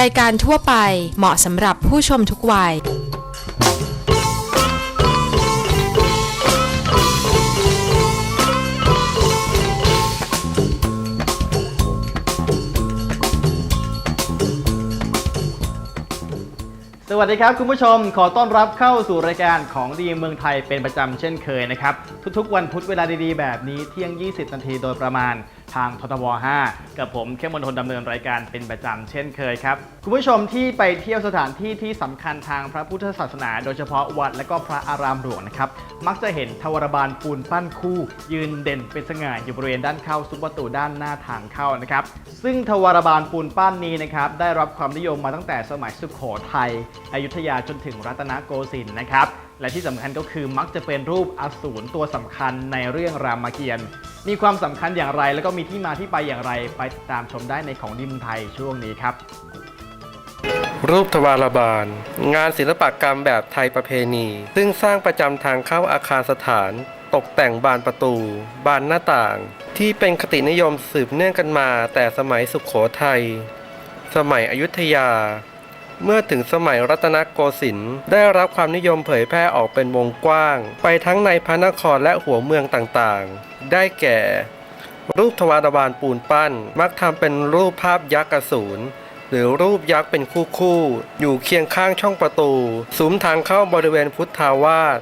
รายการทั่วไปเหมาะสำหรับผู้ชมทุกวัย สวัสดีครับคุณผู้ชมขอต้อนรับเข้าสู่รายการของดีเมืองไทยเป็นประจำเช่นเคยนะครับ ทุกๆ วันพุธเวลาดีๆ แบบนี้เที่ยง 20 นาทีโดยประมาณ ทางททบ 5 กับผมเข้มมนทนดำเนินรายการเป็นประจำเช่นเคยครับ คุณผู้ชมที่ไปเที่ยวสถานที่ที่สำคัญทางพระพุทธศาสนา โดยเฉพาะวัดและก็พระอารามหลวงนะครับ มักจะเห็นทวารบาลปูนปั้นคู่ ยืนเด่นเป็นสง่าอยู่บริเวณด้านเข้าซุ้มประตูด้านหน้าทางเข้านะครับ ซึ่งทวารบาลปูนปั้นนี้นะครับได้รับความนิยมมาตั้งแต่สมัยสุโขทัยอยุธยาจนถึงรัตนโกสินทร์นะครับ และที่สำคัญก็คือมักจะเป็นรูปอสูรตัวสำคัญในเรื่องรามเกียรติ์มีความสำคัญอย่างไร แล้วก็มีที่มาที่ไปอย่างไรไปติดตามชมได้ในของดิมไทยช่วงนี้ครับรูปทวารบาล งานศิลปกรรมแบบไทยประเพณี ซึ่งสร้างประจำทางเข้าอาคารสถาน ตกแต่งบานประตู บานหน้าต่าง ที่เป็นคตินิยมสืบเนื่องกันมา แต่สมัยสุขโขทัย สมัยอยุธยา เมื่อถึงสมัยรัตนโกสินทร์ได้รับความนิยมเผยแพร่ออกเป็นวงกว้าง ไปทั้งในพระนครและหัวเมืองต่างๆ ได้แก่ รูปทวารบาลปูนปั้น มักทำเป็นรูปภาพยักษ์อสูรหรือรูปยักษ์เป็นคู่คู่ อยู่เคียงข้างช่องประตูซุ้มทางเข้าบริเวณพุทธาวาส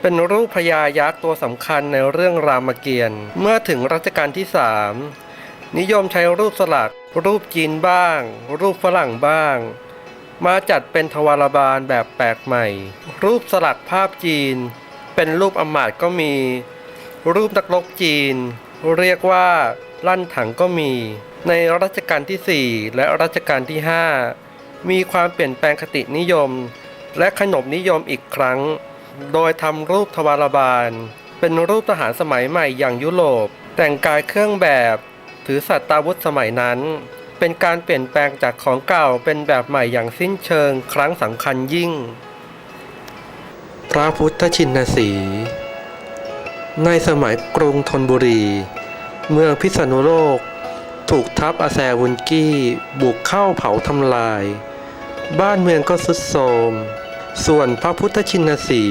เป็นรูปพญายักษ์ตัวสำคัญในเรื่องรามเกียรติ์เมื่อถึงรัชกาลที่สามนิยมใช้รูปสลัก รูปจีนบ้าง รูปฝรั่งบ้าง มาจัดเป็นทวารบาลแบบแปลกใหม่ รูปสลักภาพจีน เป็นรูปอมาตก็มี รูปนักรบจีน เรียกว่าลั่นถังก็มี ในรัชกาลที่ 4 และรัชกาลที่ 5 มีความเปลี่ยนแปลงคตินิยม และขนบนิยมอีกครั้ง โดยทำรูปทวารบาล เป็นรูปทหารสมัยใหม่อย่างยุโรป แต่งกายเครื่องแบบ ถือสัตว์ตาวุธสมัยนั้น เป็นการเปลี่ยนแปลงจากของเก่าเป็นแบบใหม่อย่างสิ้นเชิงครั้งสำคัญยิ่ง พระพุทธชินสี ในสมัยกรุงธนบุรี เมืองพิษณุโลก ถูกทัพอาแซวุนกี้บุกเข้าเผาทำลาย บ้านเมืองก็สุดโทรมส่วนพระพุทธชินสี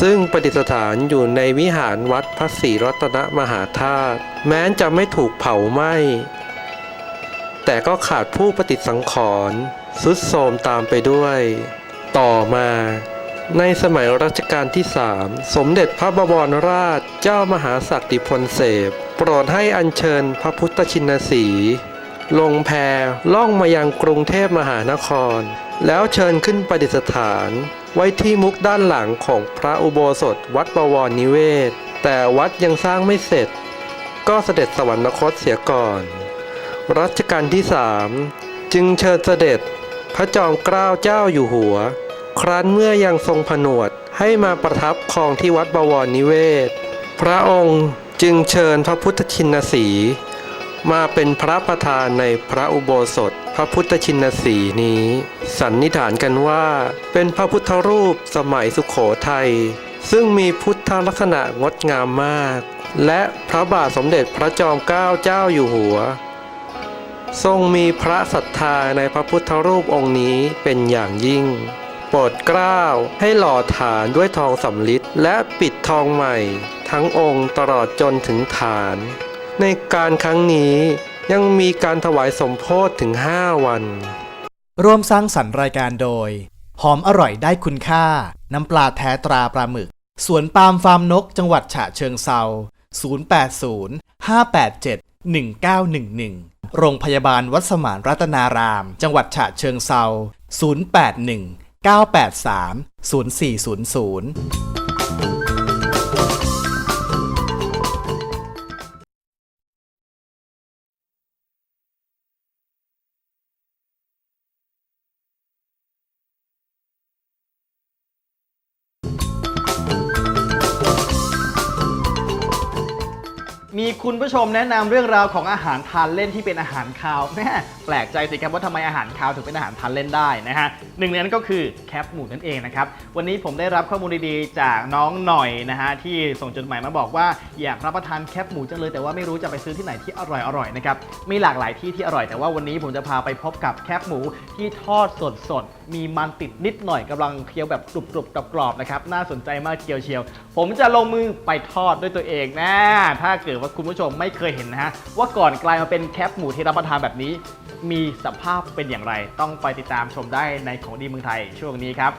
ซึ่งประดิษฐานอยู่ในวิหารวัดพระศรีรัตนมหาธาตุแม้จะไม่ถูกเผาไหม้ แต่ก็ขาดผู้ปฏิสังขรณ์สุดโทมตามไปด้วย ต่อมาในสมัยรัชกาลที่สามสมเด็จพระบวรราชเจ้ามหาศักดิพลเสพโปรดให้อัญเชิญพระพุทธชินสี ลงแพล่องมายังกรุงเทพมหานคร แล้วเชิญขึ้นประดิษฐาน ไว้ที่มุกด้านหลังของพระอุโบสถวัดบวรนิเวศ แต่วัดยังสร้างไม่เสร็จ ก็เสด็จสวรรคตเสียก่อน รัชกาลที่สามจึงเชิญเสด็จพระจอมเกล้าเจ้าอยู่หัว ครั้นเมื่อยังทรงผนวดให้มาประทับครองที่วัดบวรนิเวศ พระองค์จึงเชิญพระพุทธชินสี มาเป็นพระประธานในพระอุโบสถ พระพุทธชินสีนี้ สันนิษฐานกันว่า เป็นพระพุทธรูปสมัยสุขโขทัยซึ่งมีพุทธลักษณะงดงามมาก และพระบาทสมเด็จพระจอมเกล้าเจ้าอยู่หัว ทรงมีพระศรัทธาในพระพุทธรูปองค์นี้เป็นอย่างยิ่ง โปรดเกล้าให้หล่อฐานด้วยทองสำริดและปิดทองใหม่ ทั้งองค์ตลอดจนถึงฐาน ในการครั้งนี้ยังมีการถวายสมโพธถึง 5 วัน ร่วมสร้างสรรค์รายการโดย หอมอร่อยได้คุณค่า น้ำปลาแท้ตราปลาหมึก สวนปาล์มฟาร์มนกจังหวัดฉะเชิงเซา080 587 1911 โรงพยาบาลวัดสมานรัตนาราม จังหวัดฉะเชิงเซา 081 983 0400 มีคุณผู้ชมแนะนำเรื่องราวของอาหารทานเล่นที่เป็นอาหารคาวแม่แปลกใจสิครับว่าทำไมอาหารคาวถึงเป็นอาหารทานเล่นได้นะฮะหนึ่งในนั้นก็คือแคปหมูนั่นเองนะครับ วันนี้ผมได้รับข้อมูลดีๆ จากน้องหน่อยนะฮะที่ส่งจดหมายมาบอกว่าอยากรับประทานแคปหมูจังเลยแต่ว่าไม่รู้จะไปซื้อที่ไหนที่อร่อยๆนะครับมีหลากหลายที่ที่อร่อยแต่ว่าวันนี้ผมจะพาไปพบกับแคปหมูที่ทอดสดๆมีมันติดนิดหน่อยกำลังเคี้ยวแบบกรุบๆกรอบๆนะครับน่าสนใจมากเชียวเชียว ผมจะลงมือไปทอดด้วยตัวเองนะ ถ้าเกิดว่าคุณผู้ชมไม่เคยเห็นนะฮะ ว่าก่อนกลายมาเป็นแคปหมูที่รับประทานแบบนี้ มีสภาพเป็นอย่างไร ต้องไปติดตามชมได้ในของดีเมืองไทยช่วงนี้ครับ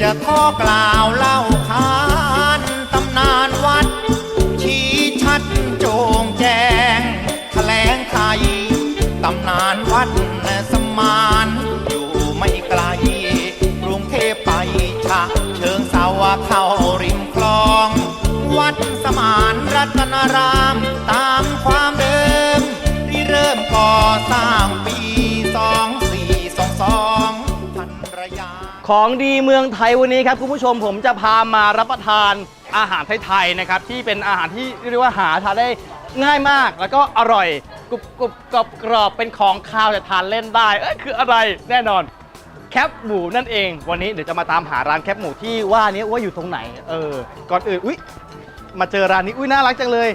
จะขอกล่าวเล่าขานตำนานวัด ชี้ชัดโจงแจงแถลงไทยตำนานวัดสมาน ของดีเมืองไทยวันนี้ครับคุณผู้ชมผมจะพามารับประทานอาหารไทยๆนะครับที่เป็นอาหารที่เรียกว่าหาทานได้ง่ายมาก แล้วก็อร่อยกรุบกรุบกรอบกรอบเป็นของคาวแต่ทานเล่นได้เอ้ยคืออะไรแน่นอนแคปหมูนั่นเอง วันนี้เดี๋ยวจะมาตามหาร้านแคปหมูที่ว่านี้ว่าอยู่ตรงไหนเออก่อนอื่นอุ๊ยมาเจอร้านนี้อุ๊ยน่ารักจังเลย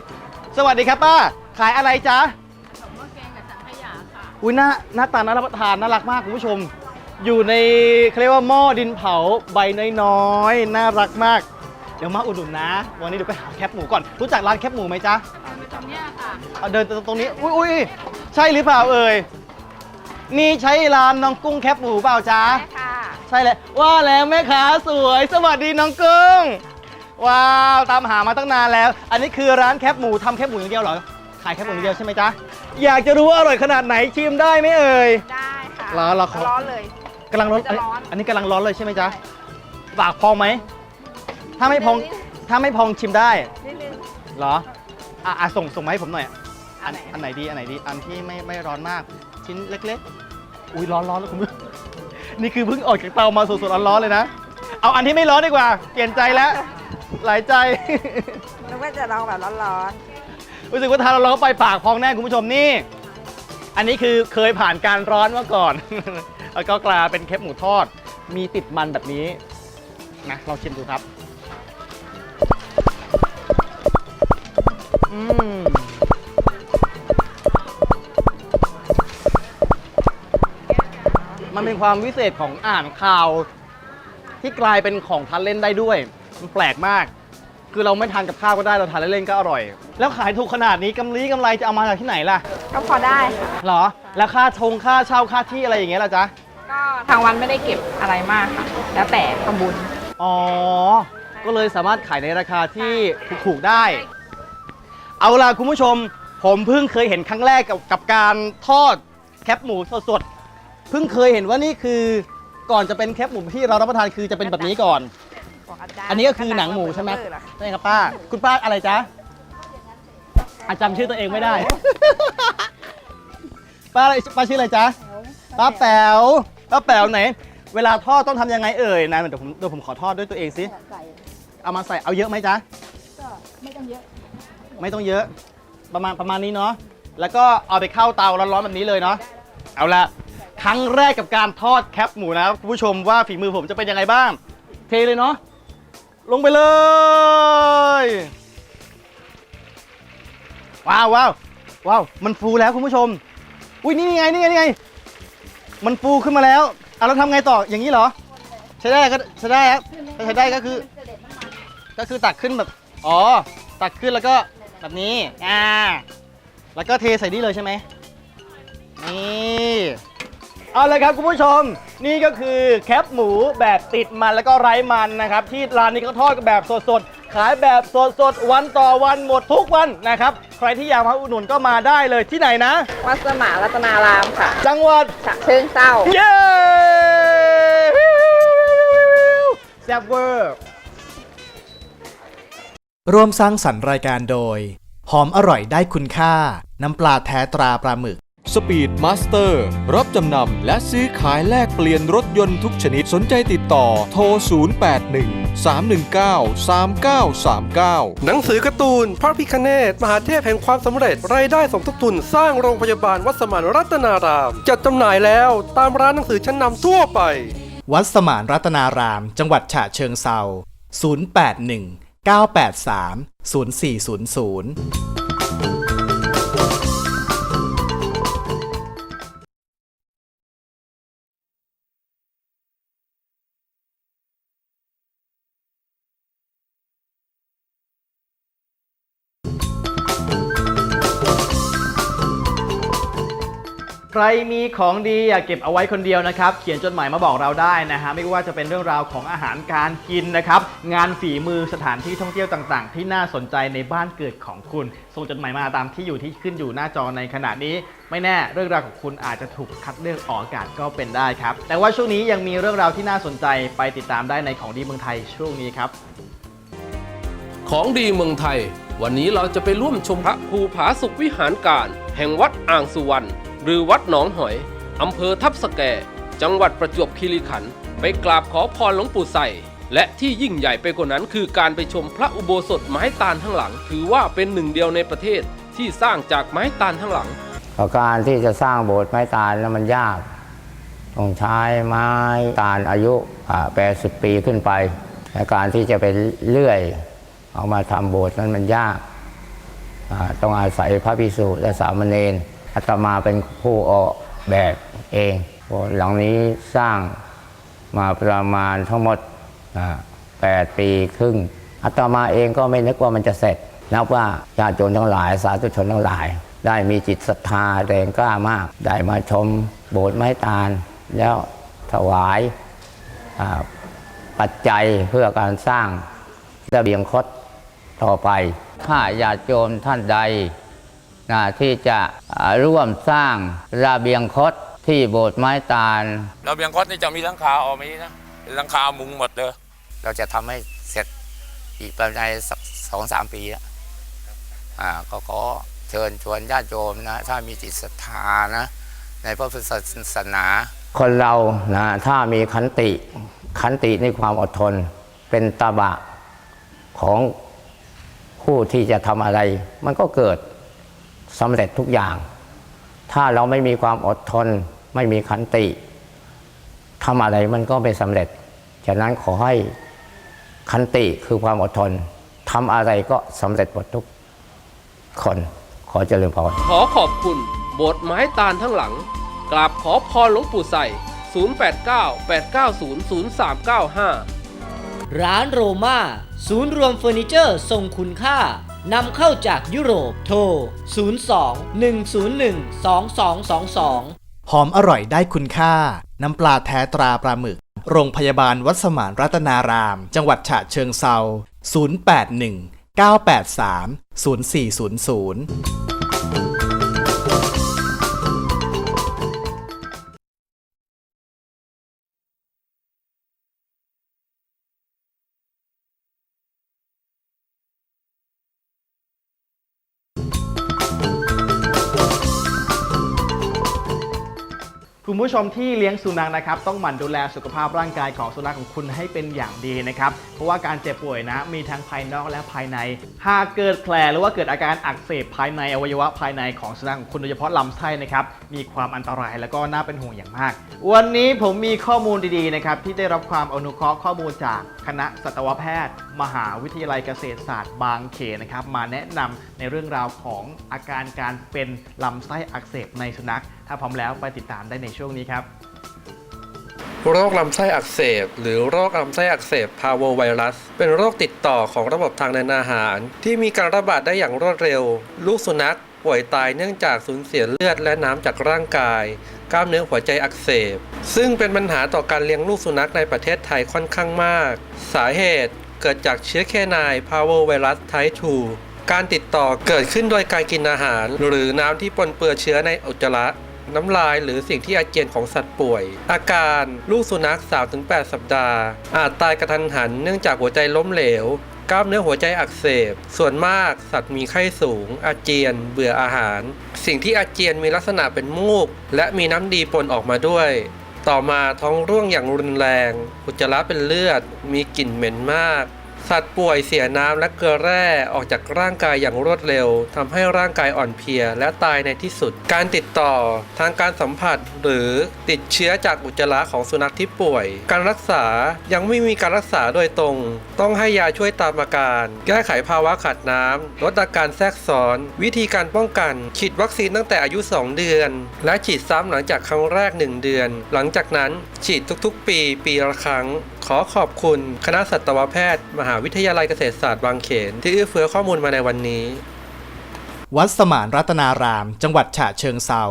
สวัสดีครับป้าขายอะไรจ๊ะหม้อแกงกับสังขยาค่ะอุ๊ยหน้าหน้าตาน่ารับประทานน่ารักมากคุณผู้ชม อยู่ในเขาเรียกว่าหม้อดินเผาใบน้อยๆ น่ารักมาก เดี๋ยวมาอุดหนุนนะ วันนี้เดี๋ยวไปหาแคปหมูก่อน รู้จักร้านแคปหมูไหมจ๊ะตรงนี้ค่ะเอาเดินตรงนี้ อุ๊ยอุ๊ยใช่หรือเปล่าเอ่ย นี่ใช้ร้านน้องกุ้งแคปหมูเปล่าจ๊ะค่ะ ใช่แล้วว่าแล้วแม่ค้าสวย สวัสดีน้องกุ้ง ว้าว ตามหามาตั้งนานแล้ว อันนี้คือร้านแคบหมูทำแคบหมูอย่างเดียวเหรอ ขายแคบหมูอย่างเดียวใช่ไหมจ๊ะ อยากจะรู้ว่าอร่อยขนาดไหนชิมได้ไหมเอ่ย ได้ค่ะร้อนเราขอร้อนเลย กำลังร้อนจะร้อน อันนี้กำลังร้อนเลยใช่ไหมจ๊ะปากพองไหม ถ้าไม่พองนิดนึงถ้าไม่พองชิมได้ นิดนึง เหรอ อะอะส่งส่งมาให้ผมหน่อยอันไหน อันไหนดี อันไหนดี อันที่ไม่ไม่ร้อนมาก ชิ้นเล็กๆ อุ้ยร้อนร้อนแล้วคุณผู้ชม นี่คือเพิ่งออกจากเตามาสดๆร้อนๆเลยนะ เอาอันที่ไม่ร้อนดีกว่า เปลี่ยนใจแล้ว หลายใจ นึกว่าจะลองแบบร้อนรู้สึกว่าทานเราก็ไปปากพองแน่คุณผู้ชมนี่ อันนี้คือเคยผ่านการร้อนมาก่อน แล้วก็กลายเป็นเคปหมูทอด มีติดมันแบบนี้นะลองชิมดูครับอืมมันเป็นความวิเศษของอ่านข่าว ที่กลายเป็นของทานเล่นได้ด้วย มันแปลกมาก คือเราไม่ทานกับข้าวก็ได้เราทานเล่นๆก็อร่อย แล้วขายถูกขนาดนี้กำไรกำไรจะเอามาจากที่ไหนล่ะๆก็พอได้ค่ะ เหรอ แล้วค่าชงค่าเช่าค่าที่อะไรอย่างเงี้ยล่ะจ๊ะ ก็ทางวันไม่ได้เก็บอะไรมากค่ะ แล้วแต่ทำบุญ อ๋อ ก็เลยสามารถขายในราคาที่ถูกๆได้ เอาล่ะคุณผู้ชม ผมเพิ่งเคยเห็นครั้งแรกกับกับการทอดแคปหมูสดๆ เพิ่งเคยเห็นว่านี่คือก่อนจะเป็นแคปหมูที่เรารับประทานคือจะเป็นแบบนี้ก่อนของอาจารย์อันนี้ก็คือหนังหมูใช่ไหมเออเหรอใช่ครับป้า คุณป้าอะไรจ๊ะอาจำชื่อตัวเองไม่ได้ ป้าอะไรป้าชื่ออะไรจ๊ะ ป้าแป๋ว ป้าแป๋วไหน เวลาทอดต้องทำยังไงเอ่ยนะเดี๋ยวผมเดี๋ยวผมขอทอดด้วยตัวเองสิเอามาใส่เอาเยอะไหมจ๊ะไม่ต้องเยอะไม่ต้องเยอะ ประมาณประมาณนี้เนาะแล้วก็เอาไปเข้าเตาร้อนๆแบบนี้เลยเนาะเอาละครั้งแรกกับการทอดแคปหมูนะครับคุณผู้ชมว่าฝีมือผมจะเป็นยังไงบ้าง เทเลยเนาะลงไปเลย ว้าวว้าวว้าวมันฟูแล้วคุณผู้ชม อุ้ยนี่ไงนี่ไงนี่ไง มันฟูขึ้นมาแล้วเอาแล้วทำไงต่ออย่างนี้เหรอ ใช้ได้ก็ใช้ได้ครับถ้าใช้ได้ก็คือ ก็คือตักขึ้นแบบ อ๋อ ตักขึ้นแล้วก็แบบนี้ อ่า แล้วก็เทใส่นี่เลยใช่ไหมนี่ เอาเลยครับคุณผู้ชม นี่ก็คือแคปหมูแบบติดมันแล้วก็ไร้มันนะครับ ที่ร้านนี้เขาทอดกันแบบสดๆ ขายแบบสดๆ วันต่อวันหมดทุกวันนะครับ ใครที่อยากมาอุดหนุนก็มาได้เลยที่ไหนนะ วัดสมานรัตนารามค่ะจังหวัด ฉะเชิงเศร้า เย้แซ่บเวอร์ ร่วมสร้างสรรค์รายการโดย หอมอร่อยได้คุณค่า น้ำปลาแท้ตราปลาหมึก สปีดมาสเตอร์รับจำนำและซื้อขายแลกเปลี่ยนรถยนต์ทุกชนิดสนใจติดต่อโทร 081 319 3939 หนังสือการ์ตูน พระพิคเนตมหาเทพแห่งความสำเร็จ รายได้สมทบทุนสร้างโรงพยาบาลวัดสมานรัตนาราม จัดจำหน่ายแล้วตามร้านหนังสือชั้นนำทั่วไป วัดสมานรัตนาราม จังหวัดฉะเชิงเซา081 983 0400 ใครมีของดีอยากเก็บเอาไว้คนเดียวนะครับ เขียนจดหมายมาบอกเราได้นะฮะ ไม่ว่าจะเป็นเรื่องราวของอาหารการกินนะครับ งานฝีมือสถานที่ท่องเที่ยวต่างๆ ที่น่าสนใจในบ้านเกิดของคุณ ส่งจดหมายมาตามที่อยู่ที่ขึ้นอยู่หน้าจอในขณะนี้ ไม่แน่เรื่องราวของคุณอาจจะถูกคัดเลือกออกอากาศก็เป็นได้ครับ แต่ว่าช่วงนี้ยังมีเรื่องราวที่น่าสนใจไปติดตามได้ในของดีเมืองไทยช่วงนี้ครับ ของดีเมืองไทย วันนี้เราจะไปร่วมชมพระภูผาสุขวิหารการ แห่งวัดอ่างสุวรรณ หรือวัดหนองหอย อำเภอทับสแก จังหวัดประจวบคีรีขันธ์ไปกราบขอพรหลวงปู่ใส่ และที่ยิ่งใหญ่ไปกว่านั้นคือการไปชมพระอุโบสถไม้ตาลทั้งหลัง ถือว่าเป็นหนึ่งเดียวในประเทศที่สร้างจากไม้ตาลทั้งหลัง การที่จะสร้างโบสถ์ไม้ตาลแล้วมันยาก ต้องใช้ไม้ตาลอายุอ่า80 ปีขึ้นไปแต่การที่จะไปเลื่อย เอามาทำโบสถ์นั้นมันยากอ่าต้องอาศัยพระภิกษุและสามเณร อาตมาเป็นผู้ออกแบบเองโบสถ์หลังนี้สร้างมาประมาณทั้งหมด 8 ปีครึ่งอาตมาเองก็ไม่นึกว่ามันจะเสร็จนับว่าญาติโยมทั้งหลาย สาธุชนทั้งหลาย ได้มีจิตศรัทธาแรงกล้ามาก ได้มาชมโบสถ์ไม้ตาล แล้วถวายปัจจัยเพื่อการสร้างระเบียงคดต่อไป ถ้าญาติโยมท่านใด นะที่จะอ่าร่วมสร้างระเบียงคดที่โบสถ์ไม้ตาลเราเบียงคอสนี่จะมีหลังคาออกมานี้นะเป็นหลังคามุงหมดเลย เราจะทำให้เสร็จอีกประมาณสักสองสามปีแล้วอ่าก็ขอเชิญชวนญาติโยมนะถ้ามีจิตศรัทธานะในพระพุทธศาสนา คนเรานะถ้ามีขันติขันติในความอดทน เป็นตบะของผู้ที่จะทำอะไร มันก็เกิด สำเร็จทุกอย่าง ถ้าเราไม่มีความอดทน ไม่มีขันติทำอะไรมันก็ไม่สำเร็จฉะนั้นขอให้ขันติคือความอดทนทำอะไรก็สำเร็จหมดทุกคน ขอเจริญพรขอขอบคุณโบสถ์ไม้ตาลทั้งหลัง กราบขอพรหลวงปู่ใส่ 089 890 0395 ร้านโรม่าศูนย์รวมเฟอร์นิเจอร์ทรงคุณค่า นำเข้าจากยุโรปโทร 02 101 2222 หอมอร่อยได้คุณค่า น้ำปลาแท้ตราปลาหมึก โรงพยาบาลวัดสมานรัตนาราม จังหวัดฉะเชิงเซา 081 983 0400 คุณผู้ชมที่เลี้ยงสุนัขนะครับต้องหมั่นดูแลสุขภาพร่างกายของสุนัขของคุณให้เป็นอย่างดีนะครับเพราะว่าการเจ็บป่วยนะมีทั้งภายนอกและภายใน หากเกิดแผลหรือว่าเกิดอาการอักเสบภายในอวัยวะภายในของสุนัขของคุณโดยเฉพาะลำไส้นะครับมีความอันตรายแล้วก็น่าเป็นห่วงอย่างมาก วันนี้ผมมีข้อมูลดีๆนะครับที่ได้รับความอนุเคราะห์ข้อมูลจาก คณะสัตวแพทย์ มหาวิทยาลัยเกษตรศาสตร์บางเขนนะครับ มาแนะนำในเรื่องราวของอาการการเป็นลำไส้อักเสบในสุนัข ถ้าพร้อมแล้วไปติดตามได้ในช่วงนี้ครับโรคลำไส้อักเสบ หรือโรคลำไส้อักเสบพาโวไวรัส เป็นโรคติดต่อของระบบทางเดินอาหาร ที่มีการระบาดได้อย่างรวดเร็ว ลูกสุนัขป่วยตายเนื่องจากสูญเสียเลือดและน้ำจากร่างกาย กล้ามเนื้อหัวใจอักเสบ ซึ่งเป็นปัญหาต่อการเลี้ยงลูกสุนัขในประเทศไทยค่อนข้างมาก สาเหตุเกิดจากเชื้อแคนายพาโวอร์ไวรัสไทป์2การติดต่อเกิดขึ้นโดยการกินอาหาร หรือน้ำที่ปนเปื้อนเชื้อในอุจจาระน้ำลายหรือสิ่งที่อาเจียนของสัตว์ป่วย อาการลูกสุนัข 3-8 สัปดาห์ อาจตายกระทันหันเนื่องจากหัวใจล้มเหลว กล้ามเนื้อหัวใจอักเสบ ส่วนมากสัตว์มีไข้สูง อาเจียน เบื่ออาหาร สิ่งที่อาเจียนมีลักษณะเป็นมูก และมีน้ำดีปนออกมาด้วย ต่อมาท้องร่วงอย่างรุนแรง อุจจาระเป็นเลือด มีกลิ่นเหม็นมาก สัตว์ป่วยเสียน้ำและเกลือแร่ออกจากร่างกายอย่างรวดเร็วทำให้ร่างกายอ่อนเพลียและตายในที่สุด การติดต่อทางการสัมผัส หรือติดเชื้อจากอุจจาระของสุนัขที่ป่วย การรักษายังไม่มีการรักษาโดยตรง ต้องให้ยาช่วยตามอาการ แก้ไขภาวะขาดน้ำลดอาการแทรกซ้อน วิธีการป้องกัน ฉีดวัคซีนตั้งแต่อายุ 2 เดือน และฉีดซ้ำหลังจากครั้งแรก 1 เดือน หลังจากนั้นฉีดทุกๆ ปีปีละครั้ง ขอขอบคุณคณะสัตวแพทย์ มหาวิทยาลัยเกษตรศาสตร์บางเขน ที่เอื้อเฟื้อข้อมูลมาในวันนี้ วัดสมานรัตนาราม จังหวัดฉะเชิงเซา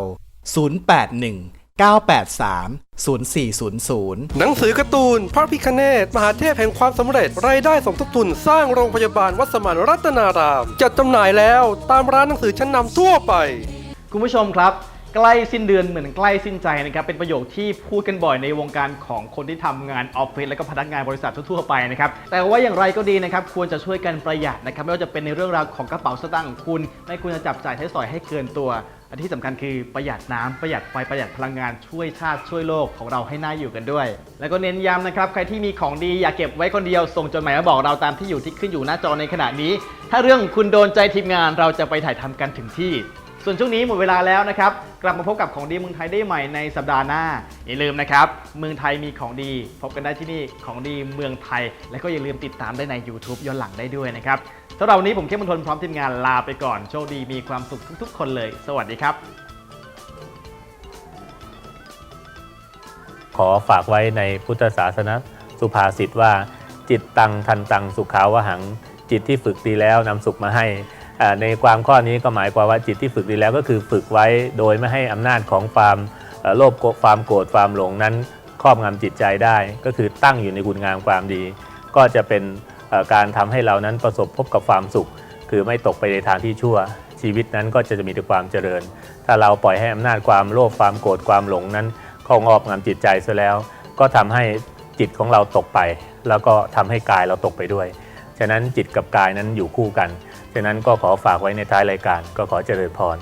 081 983 0400 หนังสือการ์ตูน พระพิคเนตมหาเทพแห่งความสำเร็จ รายได้สมทบทุนสร้างโรงพยาบาลวัดสมานรัตนาราม จัดจำหน่ายแล้วตามร้านหนังสือชั้นนำทั่วไป คุณผู้ชมครับ ใกล้สิ้นเดือนเหมือนใกล้สิ้นใจนะครับเป็นประโยคที่พูดกันบ่อยในวงการของคนที่ทำงานออฟฟิศและก็พนักงานบริษัททั่วๆไปนะครับแต่ว่าอย่างไรก็ดีนะครับควรจะช่วยกันประหยัดนะครับไม่ว่าจะเป็นในเรื่องราวของกระเป๋าสตางค์ของคุณ ไม่ควรจะจับจ่ายใช้สอยให้เกินตัวอันที่สำคัญคือประหยัดน้ำประหยัดไฟประหยัดพลังงานช่วยชาติช่วยโลกของเราให้น่าอยู่กันด้วย แล้วก็เน้นย้ำนะครับใครที่มีของดีอย่าเก็บไว้คนเดียวส่งจดหมายมาบอกเราตามที่อยู่ที่ขึ้นอยู่หน้าจอในขณะนี้ ถ้าเรื่องคุณโดนใจทีมงานเราจะไปถ่ายทำกันถึงที่ ส่วนช่วงนี้หมดเวลาแล้วนะครับ กลับมาพบกับของดีเมืองไทยได้ใหม่ในสัปดาห์หน้า อย่าลืมนะครับ เมืองไทยมีของดี พบกันได้ที่นี่ของดีเมืองไทย และก็อย่าลืมติดตามได้ใน YouTube ย้อนหลังได้ด้วยนะครับสำหรับวันนี้ผมเข้มมนทนพร้อมทีมงานลาไปก่อนโชคดีมีความสุขทุก ๆ คนเลย สวัสดีครับขอฝากไว้ในพุทธศาสนาสุภาษิตว่า จิตตังทันตังสุขาวหัง จิตที่ฝึกดีแล้วนำสุขมาให้ ในความข้อนี้ก็หมายความว่าจิตที่ฝึกดีแล้วก็คือฝึกไว้โดยไม่ให้อำนาจของความโลภความโกรธความหลงนั้นครอบงำจิตใจได้ ก็คือตั้งอยู่ในคุณงามความดี ก็จะเป็นการทำให้เรานั้นประสบพบกับความสุข คือไม่ตกไปในทางที่ชั่ว ชีวิตนั้นก็จะมีแต่ความเจริญ ถ้าเราปล่อยให้อำนาจความโลภความโกรธความหลงนั้นครอบงอบงำจิตใจซะแล้ว ก็ทำให้จิตของเราตกไป แล้วก็ทำให้กายเราตกไปด้วย ฉะนั้นจิตกับกายนั้นอยู่คู่กัน ฉะนั้นก็ขอฝากไว้ในท้ายรายการก็ขอเจริญพร